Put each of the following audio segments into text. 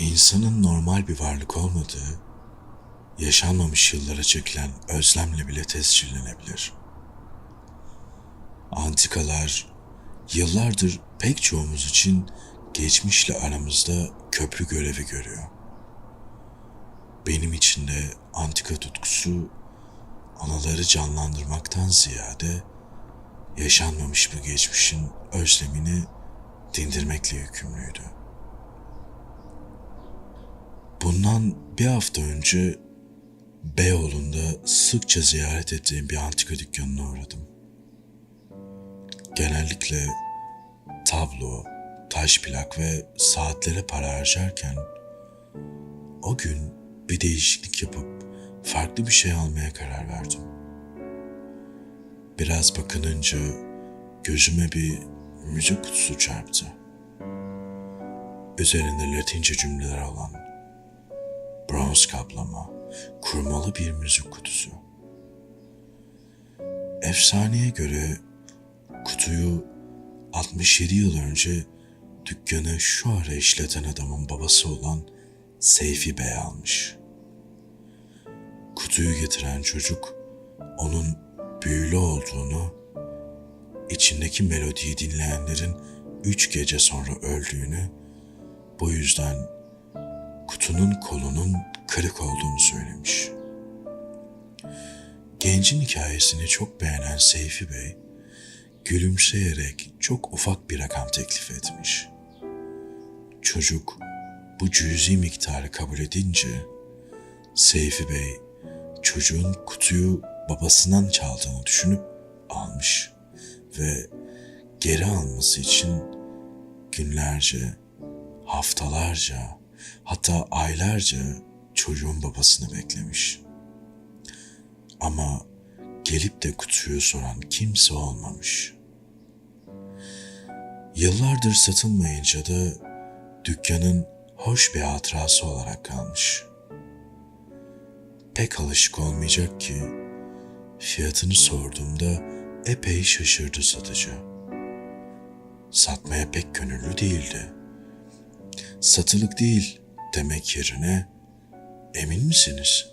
İnsanın normal bir varlık olmadığı, yaşanmamış yıllara çekilen özlemle bile tescillenebilir. Antikalar yıllardır pek çoğumuz için geçmişle aramızda köprü görevi görüyor. Benim için de antika tutkusu anıları canlandırmaktan ziyade yaşanmamış bir geçmişin özlemini dindirmekle yükümlüydü. Bundan bir hafta önce Beyoğlu'nda sıkça ziyaret ettiğim bir antika dükkanına uğradım. Genellikle tablo, taş plak ve saatlere para harcarken o gün bir değişiklik yapıp farklı bir şey almaya karar verdim. Biraz bakınınca gözüme bir müzik kutusu çarptı. Üzerinde Latince cümleler olan bronz kaplama, kurmalı bir müzik kutusu. Efsaneye göre kutuyu 67 yıl önce dükkanı şu ara işleten adamın babası olan Seyfi Bey almış. Kutuyu getiren çocuk onun büyülü olduğunu, içindeki melodiyi dinleyenlerin üç gece sonra öldüğünü, bu yüzden kutunun kolunun kırık olduğunu söylemiş. Gencin hikayesini çok beğenen Seyfi Bey, gülümseyerek çok ufak bir rakam teklif etmiş. Çocuk bu cüzi miktarı kabul edince Seyfi Bey çocuğun kutuyu babasından çaldığını düşünüp almış ve geri alması için günlerce, haftalarca, hatta aylarca çocuğun babasını beklemiş. Ama gelip de kutuyu soran kimse olmamış. Yıllardır satılmayınca da dükkanın hoş bir hatırası olarak kalmış. Pek alışık olmayacak ki fiyatını sorduğumda epey şaşırdı satıcı. Satmaya pek gönüllü değildi. Satılık değil demek yerine emin misiniz?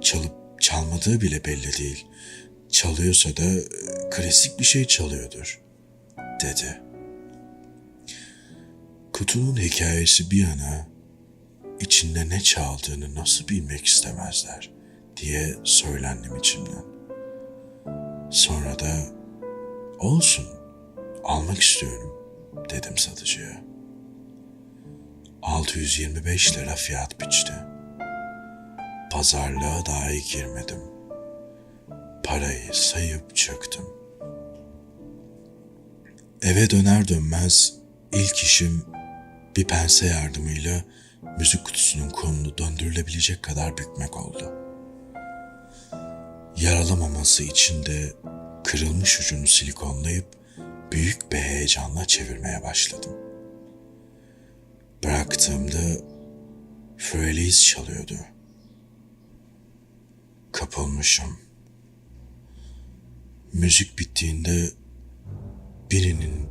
Çalıp çalmadığı bile belli değil. Çalıyorsa da e, klasik bir şey çalıyordur, dedi. Kutunun hikayesi bir yana, içinde ne çaldığını nasıl bilmek istemezler diye söylendim içimden. Sonra da olsun, almak istiyorum dedim satıcıya. 625 lira fiyat biçti. Pazarlığa dahi girmedim. Parayı sayıp çıktım. Eve döner dönmez ilk işim bir pense yardımıyla müzik kutusunun kolunu döndürülebilecek kadar bükmek oldu. Yaralamaması için de kırılmış ucunu silikonlayıp büyük bir heyecanla çevirmeye başladım. Bıraktığımda Freliz çalıyordu. Kapılmışım. Müzik bittiğinde birinin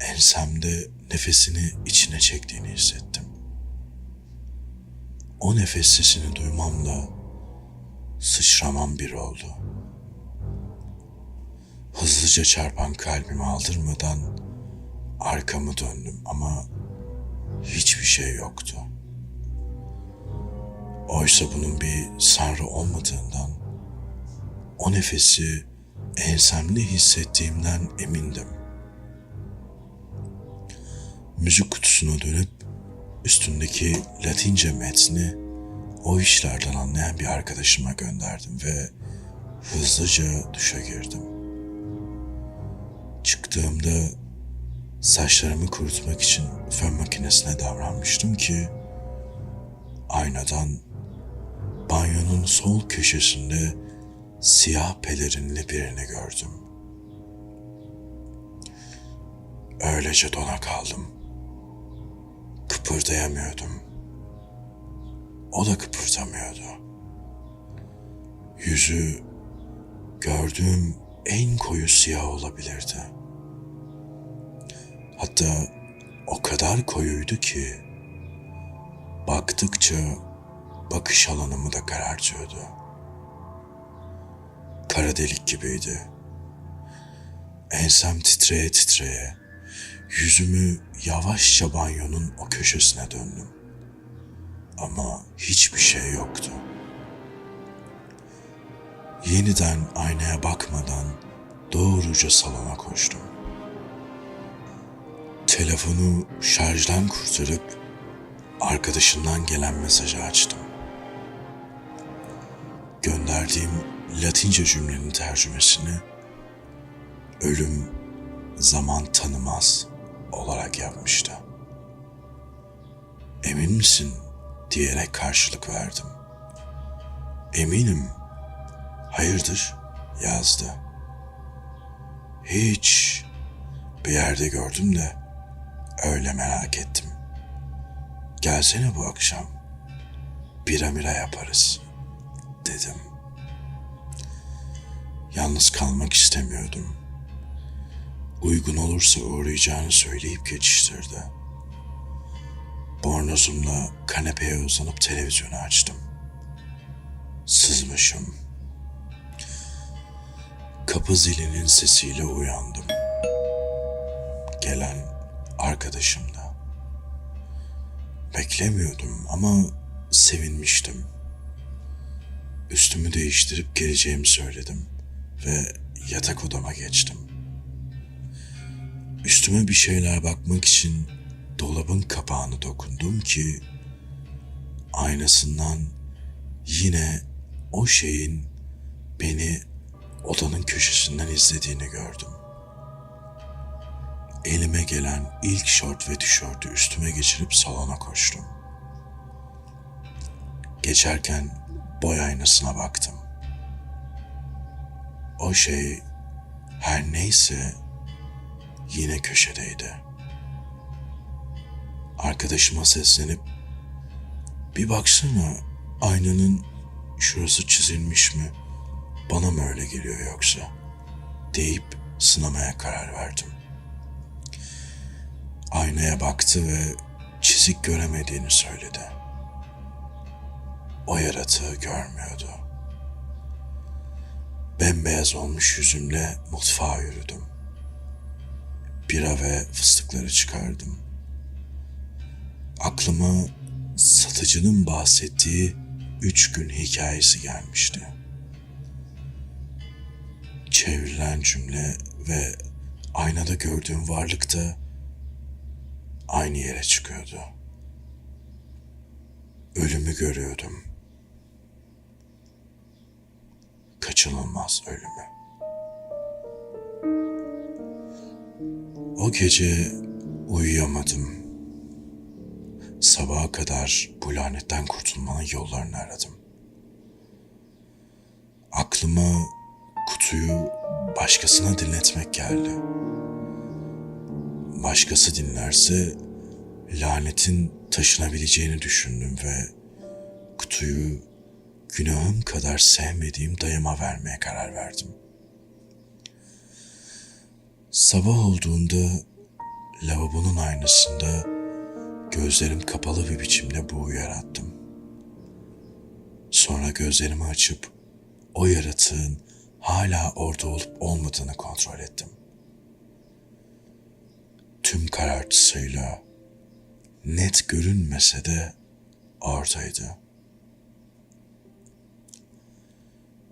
ensemde nefesini içine çektiğini hissettim. O nefes sesini duymamla sıçramam bir oldu. Hızlıca çarpan kalbimi aldırmadan arkamı döndüm ama hiçbir şey yoktu. Oysa bunun bir sanrı olmadığından o nefesi ensemde hissettiğimden emindim. Müzik kutusuna dönüp üstündeki Latince metni o işlerden anlayan bir arkadaşıma gönderdim ve hızlıca duşa girdim. Çıktığımda saçlarımı kurutmak için fön makinesine davranmıştım ki aynadan banyonun sol köşesinde siyah pelerinli birini gördüm. Öylece dona kaldım. Kıpırdayamıyordum. O da kıpırdamıyordu. Yüzü gördüğüm en koyu siyah olabilirdi. Hatta o kadar koyuydu ki baktıkça bakış alanımı da karartıyordu. Kara delik gibiydi. Ensem titreye titreye yüzümü yavaşça banyonun o köşesine döndüm. Ama hiçbir şey yoktu. Yeniden aynaya bakmadan doğruca salona koştum. Telefonu şarjdan kurtarıp arkadaşından gelen mesajı açtım. Gönderdiğim Latince cümlenin tercümesini ölüm zaman tanımaz olarak yapmıştı. Emin misin diyerek karşılık verdim. Eminim. Hayırdır yazdı. Hiç bir yerde gördüm de öyle merak ettim. Gelsene bu akşam. Bira mira yaparız dedim. Yalnız kalmak istemiyordum. Uygun olursa uğrayacağını söyleyip geçiştirdi. Bornozumla kanepeye uzanıp televizyonu açtım. Sızmışım. Kapı zilinin sesiyle uyandım. Gelen arkadaşımdı. Beklemiyordum ama sevinmiştim. Üstümü değiştirip geleceğimi söyledim ve yatak odama geçtim. Üstüme bir şeyler bakmak için dolabın kapağını dokundum ki aynasından yine o şeyin beni odanın köşesinden izlediğini gördüm. Elime gelen ilk şort ve tişörtü üstüme geçirip salona koştum. Geçerken boy aynasına baktım. O şey her neyse yine köşedeydi. Arkadaşıma seslenip bir baksana aynanın şurası çizilmiş mi? Bana mı öyle geliyor yoksa? deyip sınamaya karar verdim. Aynaya baktı ve çizik göremediğini söyledi. O yaratığı görmüyordu. Bembeyaz olmuş yüzümle mutfağa yürüdüm. Bira ve fıstıkları çıkardım. Aklıma satıcının bahsettiği üç gün hikayesi gelmişti. Çevrilen cümle ve aynada gördüğüm varlık da aynı yere çıkıyordu. Ölümü görüyordum. Kaçınılmaz ölümü. O gece uyuyamadım. Sabaha kadar bu lanetten kurtulmanın yollarını aradım. Aklıma kutuyu başkasına dinletmek geldi. Başkası dinlerse lanetin taşınabileceğini düşündüm ve kutuyu günahım kadar sevmediğim dayıma vermeye karar verdim. Sabah olduğunda lavabonun aynasında gözlerim kapalı bir biçimde buğu yarattım. Sonra gözlerimi açıp o yaratığın hala orada olup olmadığını kontrol ettim. Tüm karartısıyla net görünmese de oradaydı.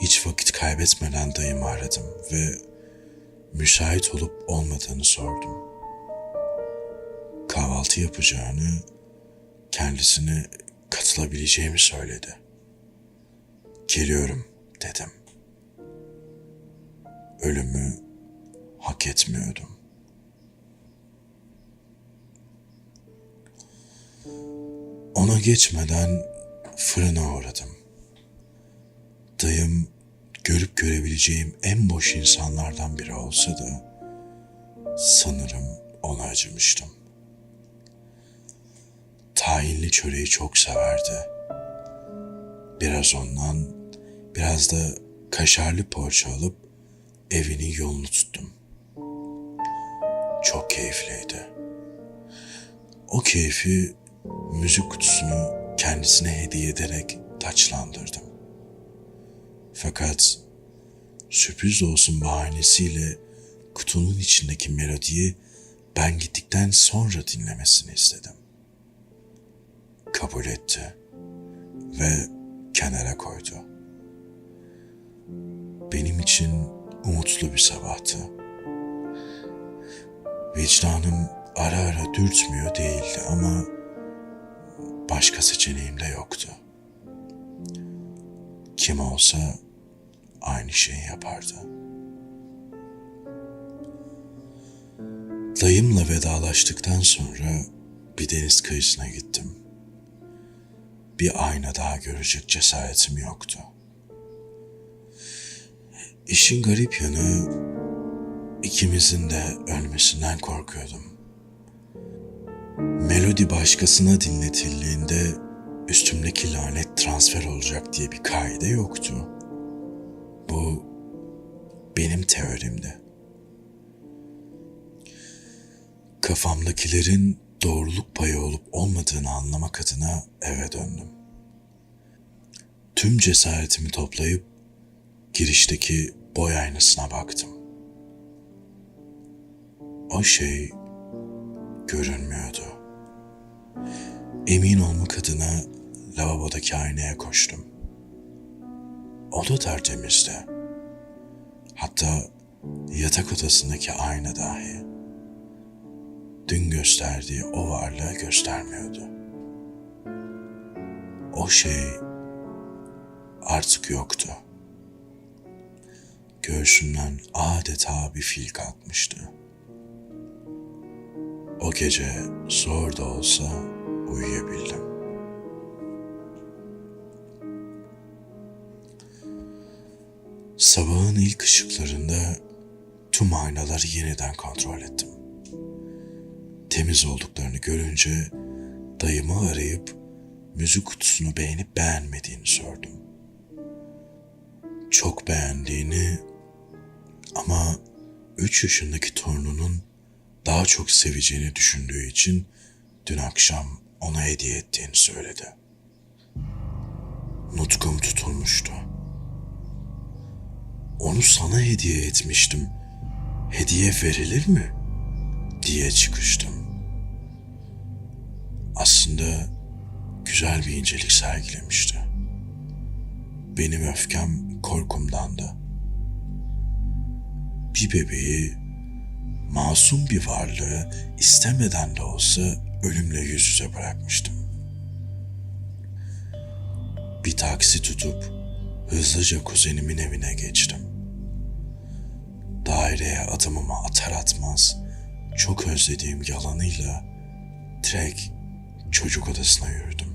Hiç vakit kaybetmeden dayımı aradım ve müsait olup olmadığını sordum. Kahvaltı yapacağını, kendisine katılabileceğimi söyledi. Geliyorum dedim. Ölümü hak etmiyordum. Ona geçmeden fırına uğradım. Dayım görüp görebileceğim en boş insanlardan biri olsa da sanırım ona acımıştım. Tahinli çöreği çok severdi. Biraz ondan, biraz da kaşarlı poğaça alıp evinin yolunu tuttum. Çok keyifliydi. O keyfi müzik kutusunu kendisine hediye ederek taçlandırdım. Fakat sürpriz olsun bahanesiyle kutunun içindeki melodiyi ben gittikten sonra dinlemesini istedim. Kabul etti ve kenara koydu. Benim için umutlu bir sabahtı. Vicdanım ara ara dürtmüyor değildi ama başka seçeneğim de yoktu. Kim olsa aynı şeyi yapardı. Dayımla vedalaştıktan sonra bir deniz kıyısına gittim. Bir ayna daha görecek cesaretim yoktu. İşin garip yanı ikimizin de ölmesinden korkuyordum. Melodi başkasına dinletildiğinde üstümdeki lanet transfer olacak diye bir kaide yoktu. Bu benim teorimdi. Kafamdakilerin doğruluk payı olup olmadığını anlamak adına eve döndüm. Tüm cesaretimi toplayıp girişteki boy aynasına baktım. O şey görünmüyordu. Emin olmak adına lavabodaki aynaya koştum. O da tertemizdi. Hatta yatak odasındaki ayna dahi. Dün gösterdiği o varlığı göstermiyordu. O şey artık yoktu. Göğsümden adeta bir fil kalkmıştı. O gece zor da olsa uyuyabildim. Sabahın ilk ışıklarında tüm aynaları yeniden kontrol ettim. Temiz olduklarını görünce dayımı arayıp müzik kutusunu beğenip beğenmediğini sordum. Çok beğendiğini ama üç yaşındaki torununun daha çok seveceğini düşündüğü için dün akşam ona hediye ettiğini söyledi. Nutkum tutulmuştu. Onu sana hediye etmiştim. Hediye verilir mi? diye çıkıştım. Aslında güzel bir incelik sergilemişti. Benim öfkem korkumdandı. Bir bebeği, masum bir varlığı istemeden de olsa ölümle yüz yüze bırakmıştım. Bir taksi tutup hızlıca kuzenimin evine geçtim. Daireye adımımı atar atmaz çok özlediğim yalanıyla direkt çocuk odasına yürüdüm.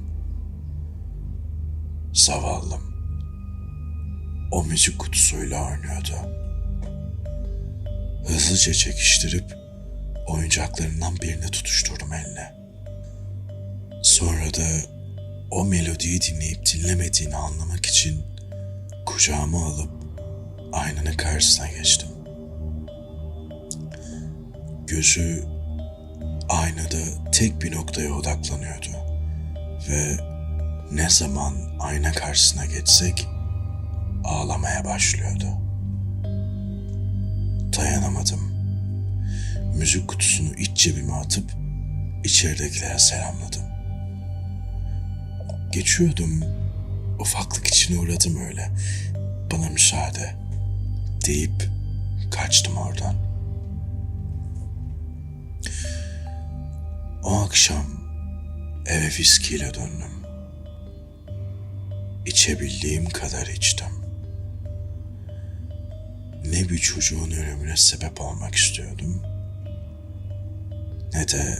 Zavallım. O müzik kutusuyla oynuyordu. Hızlıca çekiştirip oyuncaklarından birini tutuşturdum eline. Sonra da o melodiyi dinleyip dinlemediğini anlamak için kucağıma alıp aynanın karşısına geçtim. Gözü aynada tek bir noktaya odaklanıyordu ve ne zaman ayna karşısına geçsek ağlamaya başlıyordu. Dayanamadım. Müzik kutusunu iç cebime atıp içeridekilere selamladım. Geçiyordum. Ufaklık için uğradım öyle. Bana müsaade deyip kaçtım oradan. O akşam eve viskiyle döndüm. İçebildiğim kadar içtim. Ne bir çocuğun ölümüne sebep olmak istiyordum, ne de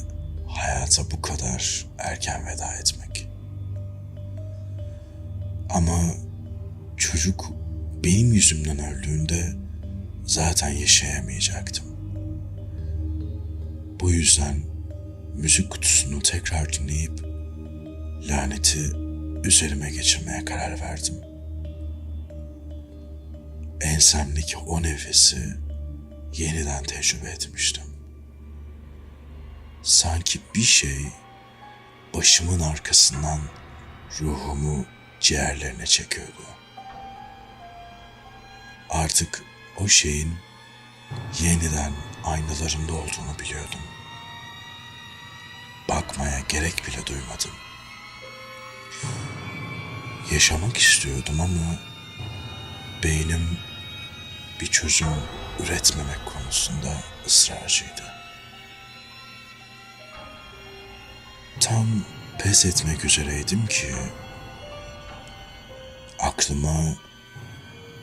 hayata bu kadar erken veda etmek. Ama çocuk benim yüzümden öldüğünde zaten yaşayamayacaktım. Bu yüzden müzik kutusunu tekrar dinleyip laneti üzerime geçirmeye karar verdim. Ensemdeki o nefesi yeniden tecrübe etmiştim. Sanki bir şey başımın arkasından ruhumu ciğerlerine çekiyordu. Artık o şeyin yeniden aynalarında olduğunu biliyordum. Bakmaya gerek bile duymadım. Yaşamak istiyordum ama beynim bir çözüm üretmemek konusunda ısrarcıydı. Tam pes etmek üzereydim ki aklıma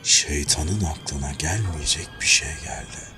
şeytanın aklına gelmeyecek bir şey geldi.